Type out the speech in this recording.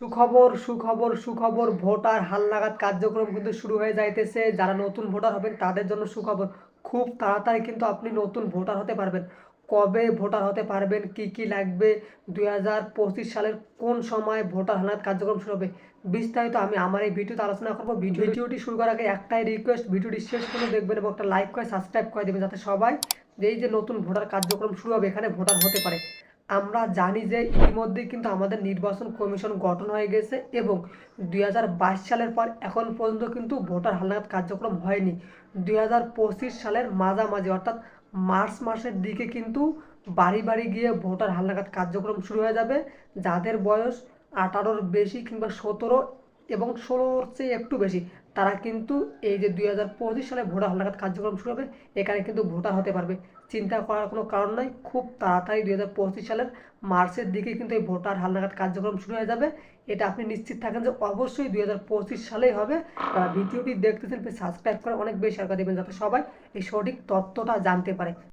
সুখবর সুখবর সুখবর, ভোটার হালনাগাদ কার্যক্রম কিন্তু শুরু হয়ে যাইতেছে। যারা নতুন ভোটার হবেন, তাদের জন্য সুখবর। খুব তাড়াতাড়ি কিন্তু আপনি নতুন ভোটার হতে পারবেন। কবে ভোটার হতে পারবেন, কি কি লাগবে, দুই হাজার পঁচিশ সালের কোন সময় ভোটার হালনাগাদ কার্যক্রম শুরু হবে, বিস্তারিত আমি আমার এই ভিডিওতে আলোচনা করব। ভিডিও ভিডিওটি শুরু করার আগে একটাই রিকোয়েস্ট ভিডিওটি শেষ করে দেখবেন এবং একটা লাইক করে সাবস্ক্রাইব করে দেবেন, যাতে সবাই এই যে নতুন ভোটার কার্যক্রম শুরু হবে, এখানে ভোটার হতে পারে। আমরা জানি যে ইতিমধ্যে কিন্তু আমাদের নির্বাচন কমিশন গঠন হয়ে গেছে এবং দুই হাজার বাইশ সালের পর এখন পর্যন্ত কিন্তু ভোটার হালনাগাদ কার্যক্রম হয়নি। দু হাজার পঁচিশ সালের মাঝামাঝি অর্থাৎ মার্চ মাসের দিকে কিন্তু বাড়ি বাড়ি গিয়ে ভোটার হালনাগাদ কার্যক্রম শুরু হয়ে যাবে। যাদের বয়স আঠারোর বেশি কিংবা সতেরো এবং ষোলোর চেয়ে একটু বেশি। তারা কিন্তু এই যে দুই হাজার পঁচিশ সালে ভোটার হালনাগাদ কার্যক্রম শুরু হবে, এখানে কিন্তু ভোটার হতে পারবে। চিন্তা করার কোনো কারণ নাই, খুব তাড়াতাড়ি দুই হাজার পঁচিশ সালের মার্চের দিকে কিন্তু এই ভোটার হালনাগাদ কার্যক্রম শুরু হয়ে যাবে। এটা আপনি নিশ্চিত থাকেন যে অবশ্যই দুই হাজার পঁচিশ সালেই হবে। ভিডিওটি দেখতেছেন সাবস্ক্রাইব করে অনেক বেশি শেয়ার করে দেবেন যাতে সবাই এই সঠিক তথ্যটা জানতে পারে।